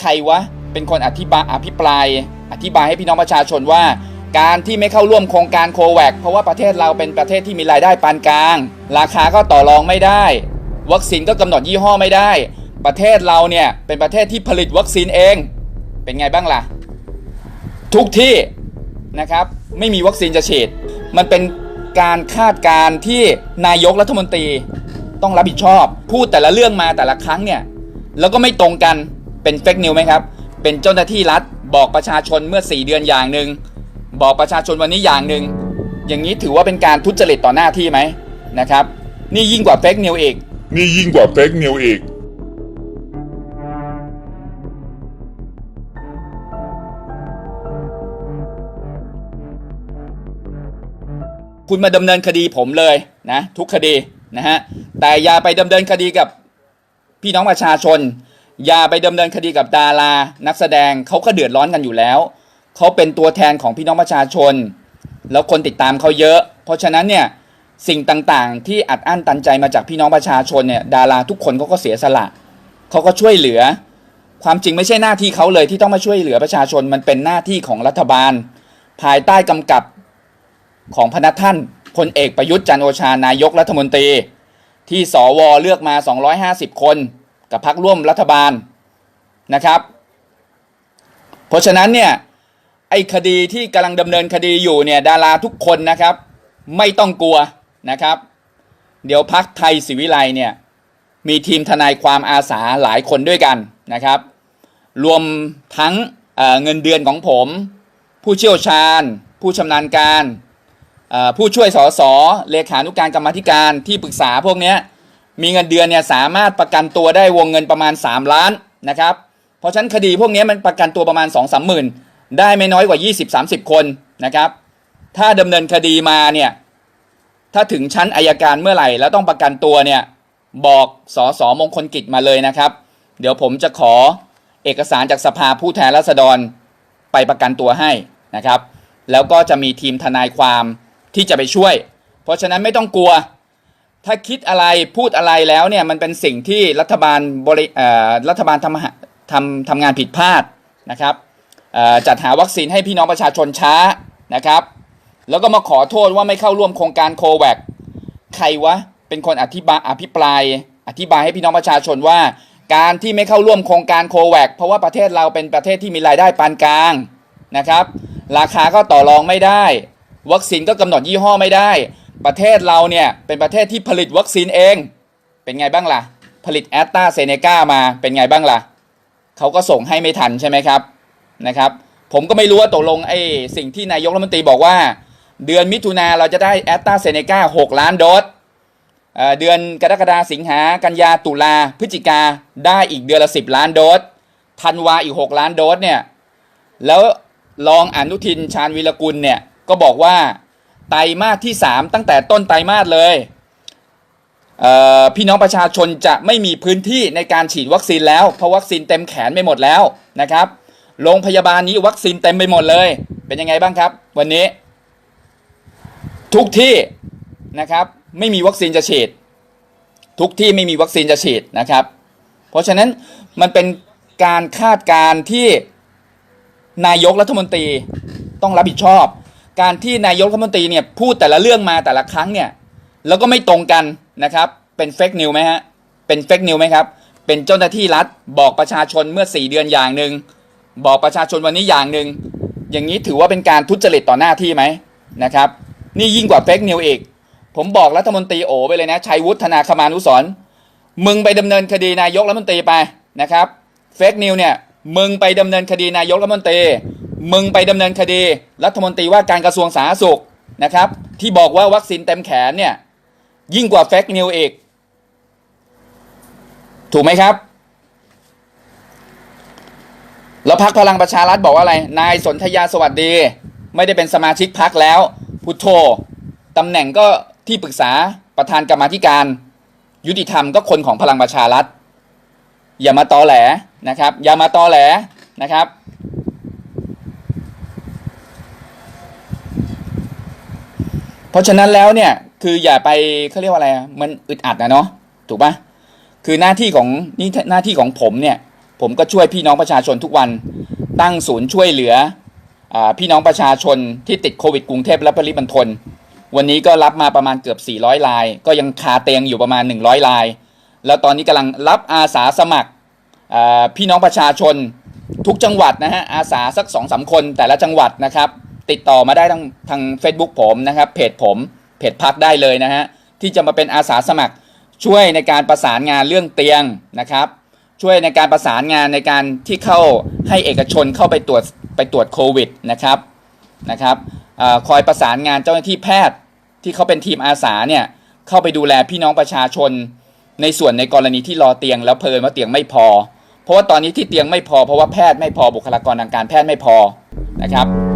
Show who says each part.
Speaker 1: ใครวะ เป็นคนอธิบายอภิปราย อธิบายให้พี่น้องประชาชนว่า การที่ไม่เข้าร่วมโครงการโควัคเพราะว่าประเทศเราเป็นประเทศที่มีรายได้ปานกลาง ราคาก็ต่อรองไม่ได้ วัคซีนก็กำหนดยี่ห้อไม่ได้ ประเทศเราเนี่ยเป็นประเทศที่ผลิตวัคซีนเอง เป็นไงบ้างล่ะ ทุกที่นะครับไม่มีวัคซีนจะฉีด มันเป็นการคาดการณ์ที่นายกรัฐมนตรีต้องรับผิดชอบ พูดแต่ละเรื่องมาแต่ละครั้งเนี่ย แล้วก็ไม่ตรงกัน เป็นเฟกนิวไหมครับ เป็นเจ้าหน้าที่รัฐบอกประชาชนเมื่อ 4 เดือนอย่างหนึ่งบอกประชาชนวันนี้อย่างหนึ่งอย่างนี้ถือว่าเป็นการทุจริตต่อหน้าที่ไหมนะครับ นี่ยิ่งกว่าเฟกนิวอีก
Speaker 2: นี่ยิ่งกว่าเฟกนิวอีก
Speaker 1: คุณมาดำเนินคดีผมเลยนะทุกคดีนะฮะแต่อย่าไปดำเนินคดีกับพี่น้องประชาชน อย่าไปดำเนินคดีกับดารา นักแสดงเขาก็เดือดร้อนกันอยู่แล้ว เขาเป็นตัวแทนของพี่น้องประชาชน แล้วคนติดตามเขาเยอะ เพราะฉะนั้นเนี่ยสิ่งต่างๆ ที่อัดอั้นตันใจมาจากพี่น้องประชาชนเนี่ยดาราทุกคนเขาก็เสียสละเขาก็ช่วยเหลือ ความจริงไม่ใช่หน้าที่เขาเลยที่ต้องมาช่วยเหลือประชาชนมันเป็นหน้าที่ของรัฐบาล ภายใต้กำกับของพนักท่านพลเอกประยุทธ์จันโอชานายกรัฐมนตรี ที่สวเลือกมา 250 คน กับพักร่วมรัฐบาลนะครับ เพราะฉะนั้นเนี่ยไอ้คดีที่กำลังดำเนินคดีอยู่เนี่ยดาราทุกคนนะครับ ไม่ต้องกลัวนะครับ เดี๋ยวพักไทยศิวิไลเนี่ยมีทีมทนายความอาสาหลายคนด้วยกันนะครับ รวมทั้งเเงินเดือนของผม ผู้เชี่ยวชาญ ผู้ชำนาญการ ผู้ช่วยสสเลขานุการกรรมธิการที่ปรึกษาพวกเนี้ย มีเงินเดือนเนี่ยสามารถประกันตัวได้วงเงินประมาณ 3 ล้านนะครับ เพราะฉะนั้นคดีพวกนี้มันประกันตัวประมาณ 2 3 0 0 0 0 ได้ไม่น้อยกว่า 20-30 คนนะครับ ถ้าดำเนินคดีมาเนี่ยถ้าถึงชั้นอายการเมื่อไหร่แล้วต้องประกันตัวเนี่ยบอกสสมงคลกิจมาเลยนะครับ เดี๋ยวผมจะขอเอกสารจากสภาผู้แทนราษฎรไปประกันตัวให้นะครับ แล้วก็จะมีทีมทนายความที่จะไปช่วย เพราะฉะนั้นไม่ต้องกลัว ถ้าคิดอะไรพูดอะไรแล้วเนี่ยมันเป็นสิ่งที่รัฐบาลบริรัฐบาลทำทำทำงานผิดพลาดนะครับจัดหาวัคซีนให้พี่น้องประชาชนช้านะครับ แล้วก็มาขอโทษว่าไม่เข้าร่วมโครงการโควัคใครวะเป็นคนอธิบายอภิปราย อธิบายให้พี่น้องประชาชนว่า การที่ไม่เข้าร่วมโครงการโควัคเพราะว่าประเทศเราเป็นประเทศที่มีรายได้ปานกลางนะครับ ราคาก็ต่อรองไม่ได้ วัคซีนก็กำหนดยี่ห้อไม่ได้ ประเทศเราเนี่ยเป็นประเทศที่ผลิตวัคซีนเอง เป็นไงบ้างล่ะ ผลิตแอสตราเซเนกามาเป็นไงบ้างล่ะเขาก็ส่งให้ไม่ทันใช่ไหมครับนะครับผมก็ไม่รู้ว่าตกลงไอ้สิ่งที่นายกรัฐมนตรีบอกว่า เดือนมิถุนาเราจะได้แอสตราเซเนกา6ล้านโดสเเดือนกรกฎาสิงหากันยาตุลาพฤศจิกาได้อีกเดือนละ 10 ล้านโดสธันวาอีก 6 ล้านโดสเนี่ยแล้วรองอนุทินชาญวีรกุลเนี่ยก็บอกว่า ไตรมาสที่ 3 ตั้งแต่ต้นไตรมาสเลยเพี่น้องประชาชนจะไม่มีพื้นที่ในการฉีดวัคซีนแล้ว เพราะวัคซีนเต็มแขนไปหมดแล้วนะครับโรงพยาบาลนี้วัคซีนเต็มไปหมดเลย เป็นยังไงบ้างครับ วันนี้ ทุกที่นะครับ ไม่มีวัคซีนจะฉีด ทุกที่ไม่มีวัคซีนจะฉีดนะครับ เพราะฉะนั้นมันเป็นการคาดการณ์ที่นายกรัฐมนตรีต้องรับผิดชอบ การที่นายกรัฐมนตรีเนี่ยพูดแต่ละเรื่องมาแต่ละครั้งเนี่ยแล้วก็ไม่ตรงกันนะครับ เป็นเฟกนิวไหมฮะเป็นเฟกนิวไหมครับเป็นเจ้าหน้าที่รัฐบอกประชาชนเมื่อ 4 เดือนอย่างหนึ่งบอกประชาชนวันนี้อย่างหนึ่งอย่างนี้ถือว่าเป็นการทุจริตต่อหน้าที่ไหมนะครับ นี่ยิ่งกว่าเฟกนิวอีก ผมบอกรัฐมนตรีโอไปเลยนะชัยวุฒนาคมานุสรมึงไปดำเนินคดีนายกรัฐมนตรีไปนะครับเฟกนิวเนี่ยมึงไปดำเนินคดีนายกรัฐมนตรี มึงไปดำเนินคดี รัฐมนตรีว่าการกระทรวงสาธารณสุขนะครับ ที่บอกว่าวัคซีนเต็มแขนเนี่ย ยิ่งกว่าเฟกนิวอีก ถูกไหมครับ แล้วพักพลังประชารัฐบอกว่าอะไร นายสนธยาสวัสดี ไม่ได้เป็นสมาชิกพักแล้ว พุทโธตำแหน่งก็ที่ปรึกษาประธานกรรมาธิการ ยุติธรรมก็คนของพลังประชารัฐ อย่ามาตอแหลนะครับ อย่ามาตอแหลนะครับ เพราะฉะนั้นแล้วเนี่ยคืออย่าไปเขาเรียกว่าอะไรมันอึดอัดนะเนาะถูกปะคือหน้าที่ของนี่หน้าที่ของผมเนี่ย ผมก็ช่วยพี่น้องประชาชนทุกวันตั้งศูนย์ช่วยเหลืออพี่น้องประชาชนที่ติดโควิดกรุงเทพและปริมณฑลวันนี้ก็รับมาประมาณเกือบ 400ราย ก็ยังคาเตียงอยู่ประมาณ 100ราย แล้วตอนนี้กำลังรับอาสาสมัครพี่น้องประชาชนทุกจังหวัดนะฮะอาสาสักสองสามคนแต่ละจังหวัดนะครับ ติดต่อมาได้ทางทาง Facebook ผมนะครับเพจผมเพจพักได้เลยนะฮะที่จะมาเป็นอาสาสมัครช่วยในการประสานงานเรื่องเตียงนะครับ ช่วยในการประสานงานในการที่เข้าให้เอกชนเข้าไปตรวจไปตรวจโควิดนะครับนะครับอคอยประสานงานเจ้าหน้าที่แพทย์ที่เขาเป็นทีมอาสาเนี่ยเข้าไปดูแลพี่น้องประชาชน ในส่วนในกรณีที่รอเตียง แล้วเพลินว่าเตียงไม่พอ เพราะว่าตอนนี้ที่เตียงไม่พอเพราะว่าแพทย์ไม่พอบุคลากรทางการแพทย์ไม่พอนะครับ